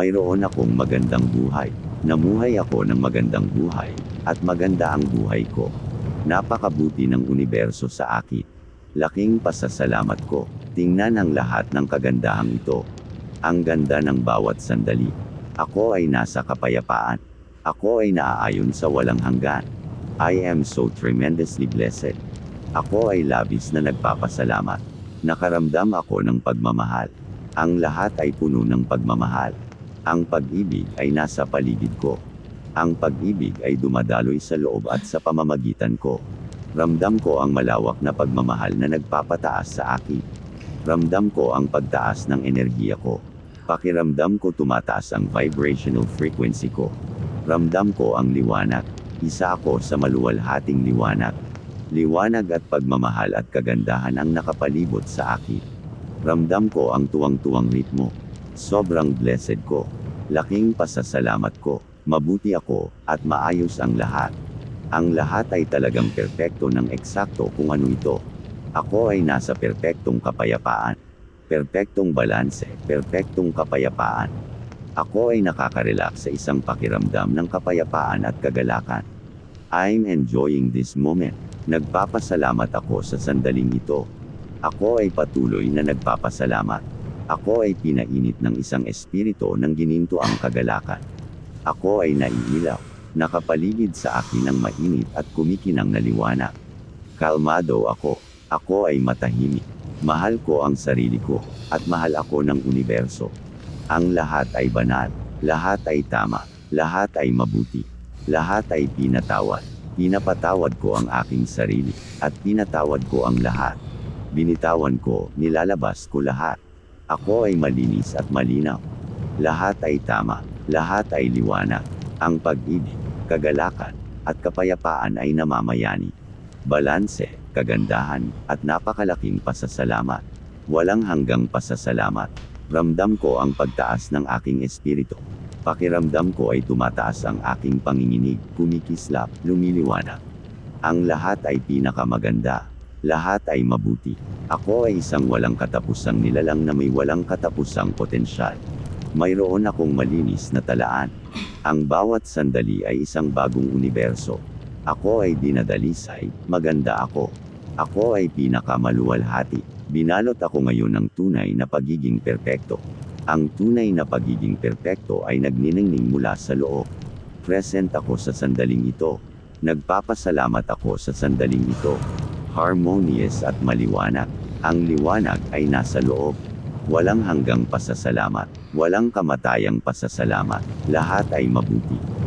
mayroon akong magandang buhay. Namuhay ako ng magandang buhay, at maganda ang buhay ko. Napakabuti ng universo sa akin. Laking pasasalamat ko. Tingnan ang lahat ng kagandahang ito. Ang ganda ng bawat sandali. Ako ay nasa kapayapaan. Ako ay naaayon sa walang hanggan. I am so tremendously blessed. Ako ay labis na nagpapasalamat. Nakaramdam ako ng pagmamahal. Ang lahat ay puno ng pagmamahal. Ang pag-ibig ay nasa paligid ko. Ang pag-ibig ay dumadaloy sa loob at sa pamamagitan ko. Ramdam ko ang malawak na pagmamahal na nagpapataas sa akin. Ramdam ko ang pagtaas ng enerhiya ko. Pakiramdam ko tumataas ang vibrational frequency ko. Ramdam ko ang liwanag. Isa ako sa maluwalhating liwanag. Liwanag at pagmamahal at kagandahan ang nakapalibot sa akin. Ramdam ko ang tuwang-tuwang ritmo. Sobrang blessed ko. Laking pasasalamat ko. Mabuti ako, at maayos ang lahat. Ang lahat ay talagang perpekto ng eksakto kung ano ito. Ako ay nasa perpektong kapayapaan. Perpektong balanse, perpektong kapayapaan. Ako ay nakaka-relax sa isang pakiramdam ng kapayapaan at kagalakan. I'm enjoying this moment. Nagpapasalamat ako sa sandaling ito. Ako ay patuloy na nagpapasalamat. Ako ay pinainit ng isang espiritu ng gininto ang kagalakan. Ako ay naiilaw. Nakapaligid sa akin ang mainit at kumikinang na liwanag. Kalmado ako. Ako ay matahimik. Mahal ko ang sarili ko, at mahal ako ng universo. Ang lahat ay banal. Lahat ay tama. Lahat ay mabuti. Lahat ay pinatawad. Pinapatawad ko ang aking sarili, at pinatawad ko ang lahat. Binitawan ko, nilalabas ko lahat. Ako ay malinis at malinaw. Lahat ay tama. Lahat ay liwanag. Ang pag-ibig, kagalakan, at kapayapaan ay namamayani. Balanse, kagandahan, at napakalaking pasasalamat. Walang hanggang pasasalamat. Ramdam ko ang pagtaas ng aking espiritu. Pakiramdam ko ay tumataas ang aking panginginig, kumikislap, lumiliwanag. Ang lahat ay pinakamaganda. Lahat ay mabuti. Ako ay isang walang katapusang nilalang na may walang katapusang potensyal. Mayroon akong malinis na talaan. Ang bawat sandali ay isang bagong universo. Ako ay dinadalisay, maganda ako. Ako ay pinakamaluwalhati. Binalot ako ngayon ng tunay na pagiging perpekto. Ang tunay na pagiging perpekto ay nagniningning mula sa loob. Present ako sa sandaling ito. Nagpapasalamat ako sa sandaling ito. Harmonious at maliwanag. Ang liwanag ay nasa loob. Walang hanggang pasasalamat. Walang kamatayang pasasalamat. Lahat ay mabuti.